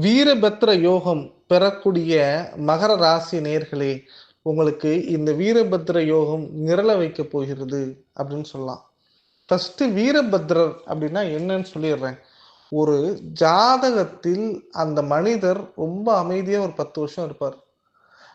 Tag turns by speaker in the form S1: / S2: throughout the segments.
S1: வீரபத்ர யோகம் பெறக்கூடிய மகர ராசி நேர்களே உங்களுக்கு இந்த வீரபத்ர யோகம் நிரல வைக்க போகிறது அப்படின்னு சொல்லலாம். ஃபஸ்ட்டு வீரபத்ரர் அப்படின்னா என்னன்னு சொல்லிடுறேன். ஒரு ஜாதகத்தில் அந்த மனிதர் ரொம்ப அமைதியாக ஒரு பத்து வருஷம் இருப்பார்.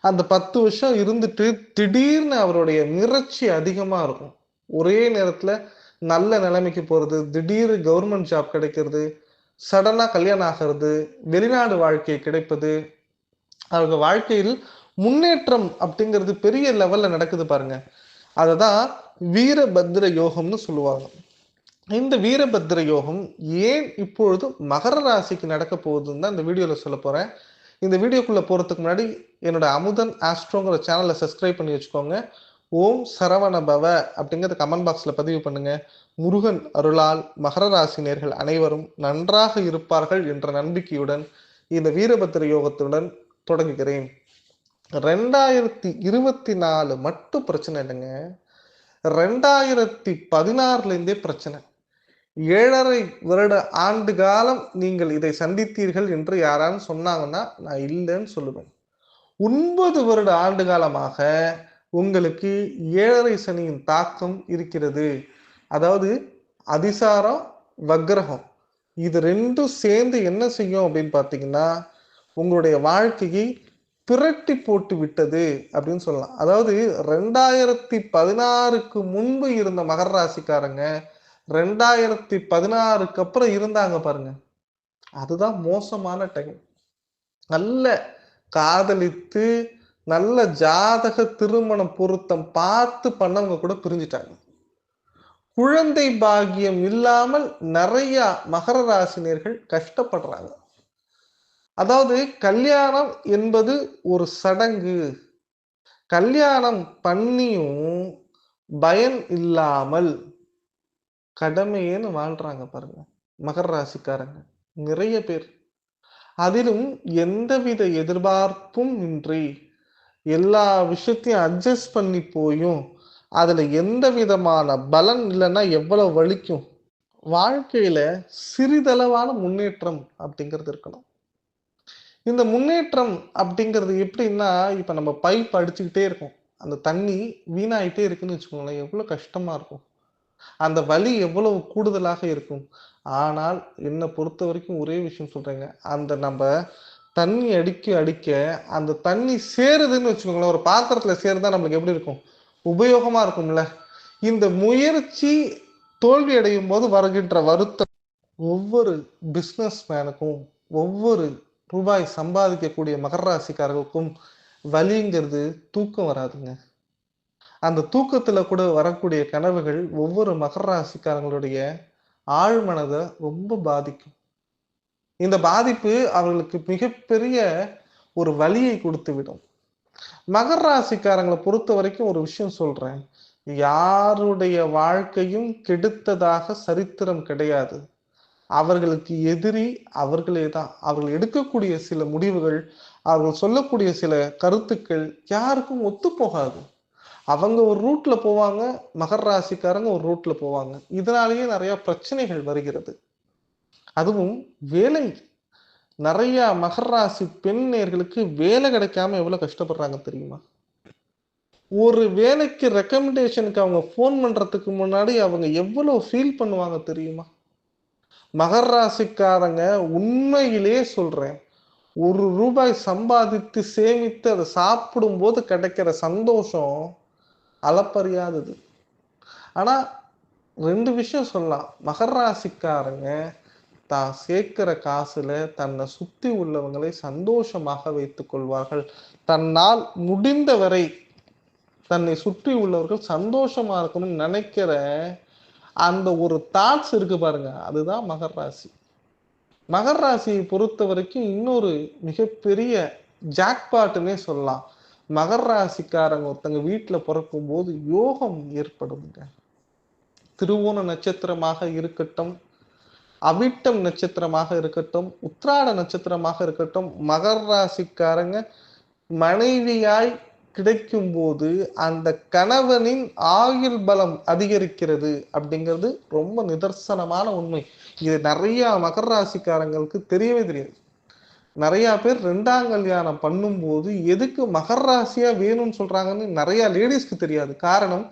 S1: அந்த பத்து வருஷம் இருந்துட்டு திடீர்னு அவருடைய மிரட்சி அதிகமாக இருக்கும். ஒரே நேரத்தில் நல்ல நிலைமைக்கு போகிறது திடீர் கவர்மெண்ட் ஜாப் கிடைக்கிறது சடனாக கல்யாணம் ஆகிறது வெளிநாடு வாழ்க்கை கிடைப்பது அவங்க வாழ்க்கையில் முன்னேற்றம் அப்படிங்கிறது பெரிய லெவலில் நடக்குது பாருங்க. அததான் வீரபத்ர யோகம்னு சொல்லுவாங்க. இந்த வீரபத்ர யோகம் ஏன் இப்பொழுது மகர ராசிக்கு நடக்க போகுதுன்னு தான் இந்த வீடியோவில் சொல்ல போகிறேன் இந்த வீடியோக்குள்ளே போகிறதுக்கு முன்னாடி என்னோட அமுதன் ஆஸ்ட்ரோங்கிற சேனலை சப்ஸ்கிரைப் பண்ணி வச்சுக்கோங்க. ஓம் சரவண பவ அப்படிங்கிறத கமெண்ட் பாக்ஸில் பதிவு பண்ணுங்கள் முருகன் அருளால் மகர ராசினியர்கள் அனைவரும் நன்றாக இருப்பார்கள் என்ற நம்பிக்கையுடன் இந்த வீரபத்திர யோகத்துடன் தொடங்குகிறேன். ரெண்டாயிரத்தி இருபத்தி நாலு மட்டும் பிரச்சனை இல்லைங்க. ரெண்டாயிரத்தி பதினாறுலேருந்தே பிரச்சனை. ஏழரை வருட ஆண்டு காலம் நீங்கள் இதை சந்தித்தீர்கள் என்று யாரான்னு சொன்னாங்கன்னா நான் இல்லைன்னு சொல்லுவேன். ஒன்பது வருட ஆண்டு காலமாக உங்களுக்கு ஏழரை சனியின் தாக்கம் இருக்கிறது. அதாவது அதிசாரம் வக்ரகம். இது ரெண்டும் சேர்ந்து என்ன செய்யும் அப்படின்னு பார்த்தீங்கன்னா உங்களுடைய வாழ்க்கையை பிரட்டி போட்டு விட்டது அப்படின்னு சொல்லலாம். அதாவது ரெண்டாயிரத்தி பதினாறுக்கு முன்பு இருந்த மகர ராசிக்காரங்க ரெண்டாயிரத்தி பதினாறுக்கு அப்புறம் இருந்தாங்க பாருங்க. அதுதான் மோசமான டைம் நல்ல காதலித்து நல்ல ஜாதக திருமணம் பொருத்தம் பார்த்து பண்ணவங்க கூட பிரிஞ்சிட்டாங்க. குழந்தை பாகியம் இல்லாமல் நிறைய மகர ராசினியர்கள் கஷ்டப்படுறாங்க. அதாவது கல்யாணம் என்பது ஒரு சடங்கு. கல்யாணம் பண்ணியும் பயன் இல்லாமல் கடமையேன்னு வாழ்றாங்க பாருங்க. மகர ராசிக்காரங்க. நிறைய பேர். அதிலும் எந்தவித எதிர்பார்ப்பும் இன்றி எல்லா விஷயத்தையும் அட்ஜஸ்ட் பண்ணி போயும் அதில் எந்த விதமான பலன் இல்லைன்னா எவ்வளவு வலிக்கும்? வாழ்க்கையில் சிறிதளவான முன்னேற்றம் அப்படிங்கிறது இருக்கணும். இந்த முன்னேற்றம் அப்படிங்கிறது எப்படின்னா இப்போ நம்ம பைப் அடிச்சுக்கிட்டே இருக்கோம். அந்த தண்ணி வீணாயிட்டே இருக்குன்னு வச்சுக்கோங்களேன் எவ்வளோ கஷ்டமாக இருக்கும். அந்த வலி எவ்வளவு கூடுதலாக இருக்கும். ஆனால் என்னை பொறுத்த வரைக்கும் ஒரே விஷயம் சொல்கிறேங்க அந்த நம்ம தண்ணி அடிக்க அடிக்க அந்த தண்ணி சேருதுன்னு வச்சுக்கோங்களேன் ஒரு பாத்திரத்தில் சேருதா நம்மளுக்கு எப்படி இருக்கும்? உபயோகமா இருக்கும்ல. இந்த முயற்சி தோல்வி அடையும் போது வருகின்ற வருத்தம் ஒவ்வொரு பிஸ்னஸ் மேனுக்கும் ஒவ்வொரு ரூபாய் சம்பாதிக்கக்கூடிய மகர ராசிக்காரர்களுக்கும் வலிங்கிறது தூக்கம் வராதுங்க. அந்த தூக்கத்துல கூட வரக்கூடிய கனவுகள் ஒவ்வொரு மகர ராசிக்காரங்களுடைய ஆழ்மனதை ரொம்ப பாதிக்கும். இந்த பாதிப்பு அவர்களுக்கு மிகப்பெரிய ஒரு வலியை கொடுத்து விடும் மகர ராசிக்காரங்களை பொறுத்த வரைக்கும் ஒரு விஷயம் சொல்றேன். யாருடைய வாழ்க்கையும் கெடுத்ததாக சரித்திரம் கிடையாது. அவர்களுக்கு எதிரி அவர்களே தான். அவர்கள் எடுக்கக்கூடிய சில முடிவுகள் அவர்கள் சொல்லக்கூடிய சில கருத்துக்கள் யாருக்கும் ஒத்து போகாது. அவங்க ஒரு ரூட்ல போவாங்க மகர ராசிக்காரங்க ஒரு ரூட்ல போவாங்க. இதனாலேயே நிறைய பிரச்சனைகள் வருகிறது. அதுவும் வேலை நிறைய மகர ராசி பெண் நேர்களுக்கு வேலை கிடைக்காம எவ்வளவு கஷ்டப்படுறாங்க தெரியுமா? ஒரு வேலைக்கு ரெக்கமெண்டேஷனுக்கு அவங்க ஃபோன் பண்றதுக்கு முன்னாடி அவங்க எவ்வளவு ஃபீல் பண்ணுவாங்க தெரியுமா? மகர் ராசிக்காரங்க உண்மையிலே சொல்றேன். ஒரு ரூபாய் சம்பாதித்து சேமித்து அதை சாப்பிடும் போது கிடைக்கிற சந்தோஷம் அளப்பறியாதது. ஆனா ரெண்டு விஷயம் சொல்லலாம். மகர் ராசிக்காரங்க தான் சேர்க்கிற காசுல தன்னை சுத்தி உள்ளவங்களை சந்தோஷமாக வைத்துக் கொள்வார்கள். தன்னால் முடிந்த வரை தன்னை சுற்றி உள்ளவர்கள் சந்தோஷமா இருக்கணும்னு நினைக்கிற அந்த ஒரு தாட்ஸ் இருக்கு பாருங்க. அதுதான் மகர் ராசி. மகர் ராசியை பொறுத்த வரைக்கும் இன்னொரு மிகப்பெரிய ஜாக்பாட்டுன்னே சொல்லலாம். மகர் ராசிக்காரங்க ஒருத்தங்க வீட்டில் பிறக்கும் போது யோகம் ஏற்படுங்க திருவோண நட்சத்திரமாக இருக்கட்டும் அவிட்டம் நட்சத்திரமாக இருக்கட்டும் உத்ராட நட்சத்திரமாக இருக்கட்டும் மகர ராசிக்காரங்க மனைவியாய் கிடைக்கும் போது அந்த கணவனின் ஆயுள் பலம் அதிகரிக்கிறது அப்படிங்கிறது ரொம்ப நிதர்சனமான உண்மை. இது நிறைய மகர ராசிக்காரங்களுக்கு தெரியவே தெரியாது. நிறைய பேர் ரெண்டாம் கல்யாணம் பண்ணும்போது எதுக்கு மகர ராசியா வேணும்னு சொல்றாங்கன்னு நிறைய லேடிஸ்க்கு தெரியாது. காரணம்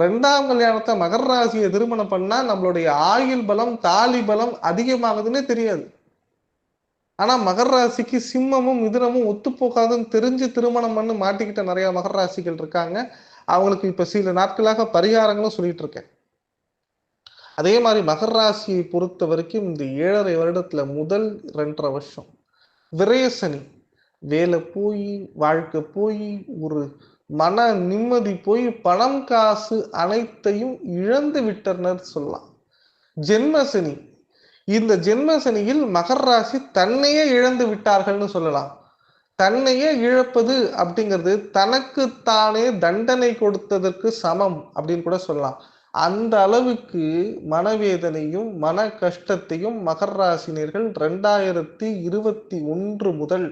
S1: ரெண்டாம் கல்யாணத்தை மகர ராசியை திருமணம் பண்ணா நம்மளுடைய ஆயுள் பலம் தாலி பலம் அதிகமாகுதுன்னே தெரியாது. ஆனா மகர ராசிக்கு சிம்மமும் மிதுனமும் ஒத்து போகாதுன்னு தெரிஞ்சு திருமணம் பண்ணி மாட்டிக்கிட்ட நிறைய மகர ராசிகள் இருக்காங்க. அவங்களுக்கு இப்ப சில நாட்களாக பரிகாரங்களும் சொல்லிட்டு இருக்கேன். அதே மாதிரி மகர ராசியை பொறுத்த வரைக்கும் இந்த ஏழரை வருடத்துல முதல் ரெண்டரை வருஷம். விரயசனி. வேலை போய் வாழ்க்கை போய் ஒரு மன நிம்மதி போய் பணம் காசு அனைத்தையும் இழந்து விட்டனர் சொல்லலாம் ஜென்மசனி. இந்த ஜென்மசனியில் மகர் ராசி தன்னையே இழந்து விட்டார்கள்னு சொல்லலாம். தன்னையே இழப்பது அப்படிங்கிறது தனக்குத்தானே தண்டனை கொடுத்ததற்கு சமம் அப்படின்னு கூட சொல்லலாம். அந்த அளவுக்கு மனவேதனையும் மன கஷ்டத்தையும் மகர் ராசினியர்கள் ரெண்டாயிரத்தி இருபத்தி ஒன்று முதல்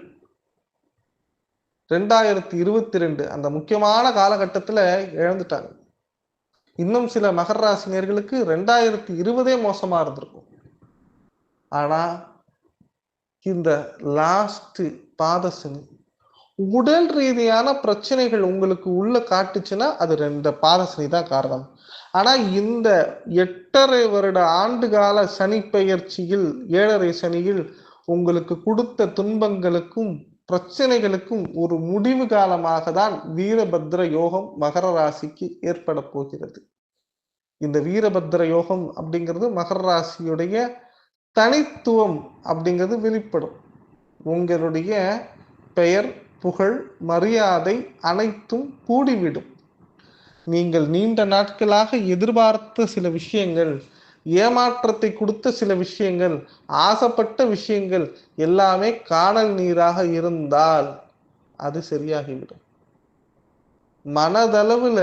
S1: ரெண்டாயிரத்தி இருபத்தி ரெண்டு அந்த முக்கியமான காலகட்டத்தில் இழந்துட்டாங்க. இன்னும் சில மகர ராசினியர்களுக்கு ரெண்டாயிரத்தி இருபதே மோசமாக இருந்திருக்கும். ஆனால் இந்த லாஸ்ட் பாதசனி உடல் ரீதியான பிரச்சனைகள் உங்களுக்கு உள்ள காட்டுச்சுன்னா அது ரெண்டு பாதசனி தான் காரணம். ஆனா இந்த எட்டரை வருட ஆண்டு கால சனி பெயர்ச்சியில் ஏழரை சனியில் உங்களுக்கு கொடுத்த துன்பங்களுக்கும் பிரச்சனைகளுக்கும் ஒரு முடிவு காலமாக தான் வீரபத்ர யோகம் மகர ராசிக்கு ஏற்பட போகிறது. இந்த வீரபத்ர யோகம் அப்படிங்கிறது மகர ராசியுடைய தனித்துவம் அப்படிங்கிறது வெளிப்படும். உங்களுடைய பெயர் புகழ் மரியாதை அனைத்தும் கூடிவிடும். நீங்கள் நீண்ட நாட்களாக எதிர்பார்த்த சில விஷயங்கள் ஏமாற்றத்தை கொடுத்த சில விஷயங்கள் ஆசைப்பட்ட விஷயங்கள் எல்லாமே காணல் நீராக இருந்தால் அது சரியாகிவிடும். மனதளவுல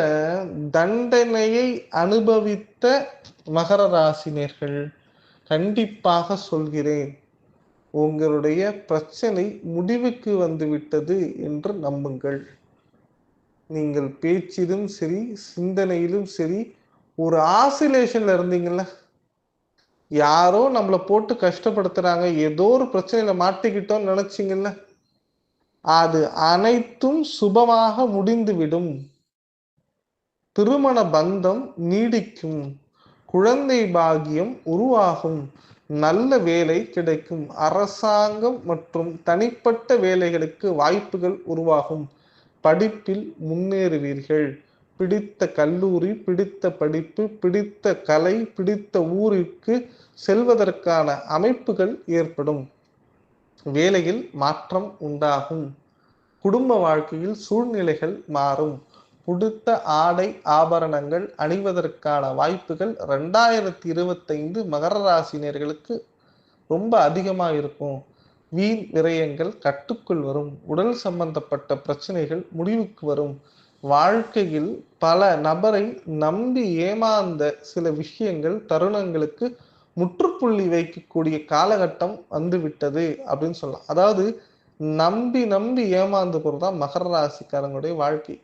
S1: தண்டனையை அனுபவித்த மகர ராசினியர்கள் கண்டிப்பாக சொல்கிறேன் உங்களுடைய பிரச்சனை முடிவுக்கு வந்துவிட்டது என்று நம்புங்கள். நீங்கள் பேச்சிலும் சரி சிந்தனையிலும் சரி ஒரு ஆசிலேஷன்ல இருந்தீங்கல்ல யாரோ நம்மளை போட்டு கஷ்டப்படுத்துறாங்க. ஏதோ ஒரு பிரச்சனையில மாட்டிக்கிட்டோம்னு நினைச்சிங்கல்ல? அது அனைத்தும் சுபமாக முடிந்துவிடும். திருமண பந்தம் நீடிக்கும். குழந்தை பாகியம் உருவாகும். நல்ல வேலை கிடைக்கும். அரசாங்கம் மற்றும் தனிப்பட்ட வேலைகளுக்கு வாய்ப்புகள் உருவாகும். படிப்பில் முன்னேறுவீர்கள். பிடித்த கல்லூரி பிடித்த படிப்பு பிடித்த கலை பிடித்த ஊருக்கு செல்வதற்கான அமைப்புகள் ஏற்படும். வேலையில் மாற்றம் உண்டாகும். குடும்ப வாழ்க்கையில் சூழ்நிலைகள் மாறும். புடித்த ஆடை ஆபரணங்கள் அணிவதற்கான வாய்ப்புகள் ரெண்டாயிரத்தி இருபத்தைந்து மகர ராசினியர்களுக்கு ரொம்ப அதிகமாக இருக்கும். வீண் விரயங்கள் கட்டுக்குள் வரும். உடல் சம்பந்தப்பட்ட பிரச்சனைகள் முடிவுக்கு வரும். வாழ்க்கையில் பல நபரை நம்பி ஏமாந்த சில விஷயங்கள் தருணங்களுக்கு முற்றுப்புள்ளி வைக்கக்கூடிய காலகட்டம் வந்துவிட்டது அப்படின்னு சொல்லலாம். அதாவது நம்பி நம்பி ஏமாந்து போறதுதான் மகர ராசிக்காரங்களுடைய வாழ்க்கை.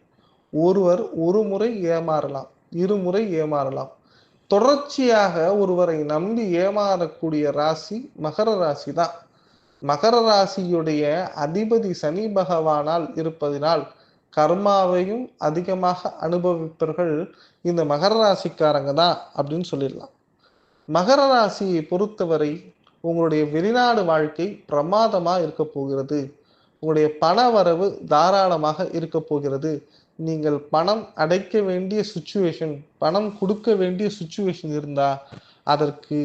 S1: ஒருவர் ஒரு முறை ஏமாறலாம் இருமுறை ஏமாறலாம். தொடர்ச்சியாக ஒருவரை நம்பி ஏமாறக்கூடிய ராசி மகர ராசி தான். மகர ராசியுடைய அதிபதி சனி பகவானால் இருப்பதினால் கர்மாவையும் அதிகமாக அனுபவிப்பவர்கள் இந்த மகர ராசிக்காரங்க தான் அப்படின்னு சொல்லிடலாம். மகர ராசியை பொறுத்தவரை உங்களுடைய வெளிநாடு வாழ்க்கை பிரமாதமாக இருக்க போகிறது. உங்களுடைய பண வரவு தாராளமாக இருக்க போகிறது. நீங்கள் பணம் அடைக்க வேண்டிய சுச்சுவேஷன் பணம் கொடுக்க வேண்டிய சுச்சுவேஷன் இருந்தால் அதற்கு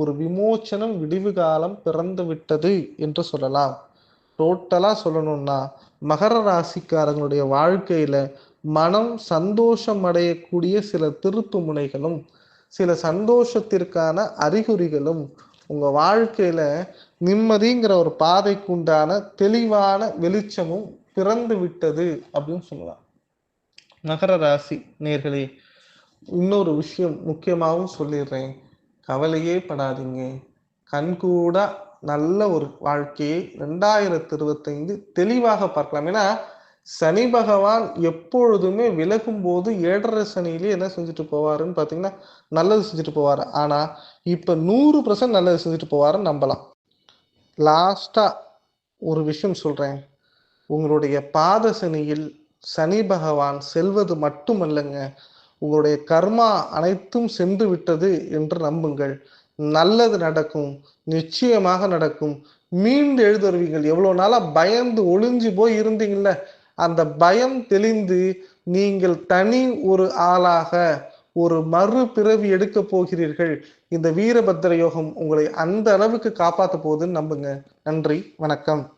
S1: ஒரு விமோச்சனம் விடிவு காலம் பிறந்து விட்டது என்று சொல்லலாம். டோட்டலாக சொல்லணும்னா மகர ராசிக்காரங்களுடைய வாழ்க்கையில மனம் சந்தோஷம் அடையக்கூடிய சில திருப்பு முனைகளும் சில சந்தோஷத்திற்கான அறிகுறிகளும் உங்க வாழ்க்கையில நிம்மதிங்கிற ஒரு பாதைக்கு உண்டான தெளிவான வெளிச்சமும் பிறந்து விட்டது அப்படின்னு சொல்லலாம். மகர ராசி நேர்களே இன்னொரு விஷயம் முக்கியமாகவும் சொல்லிடுறேன். கவலையே படாதீங்க. கண்கூட நல்ல ஒரு வாழ்க்கையை ரெண்டாயிரத்தி இருபத்தைந்து தெளிவாக பார்க்கலாம். ஏன்னா சனி பகவான் எப்பொழுதுமே விலகும் போது ஏழரை சனியிலே என்ன செஞ்சுட்டு போவாருன்னு பார்த்தீங்கன்னா நல்லது செஞ்சுட்டு போவார். ஆனால் இப்போ நூறு பர்சன்ட் நல்லது செஞ்சுட்டு போவாருன்னு நம்பலாம். லாஸ்டாக ஒரு விஷயம் சொல்கிறேன் உங்களுடைய பாத சனியில் சனி பகவான் செல்வது மட்டுமல்லங்க உங்களுடைய கர்மா அனைத்தும் சென்று விட்டது என்று நம்புங்கள். நல்லது நடக்கும் நிச்சயமாக நடக்கும். மீண்டு எழுதுவீங்கள் எவ்வளோ நாளாக பயந்து ஒளிஞ்சு போய் இருந்தீங்கல்ல? அந்த பயம் தெளிந்து நீங்கள் தனி ஒரு ஆளாக ஒரு மறு பிறவி எடுக்க போகிறீர்கள். இந்த வீரபத்திர யோகம் உங்களை அந்த அளவுக்கு காப்பாற்ற போகுதுன்னு நம்புங்க. நன்றி. வணக்கம்.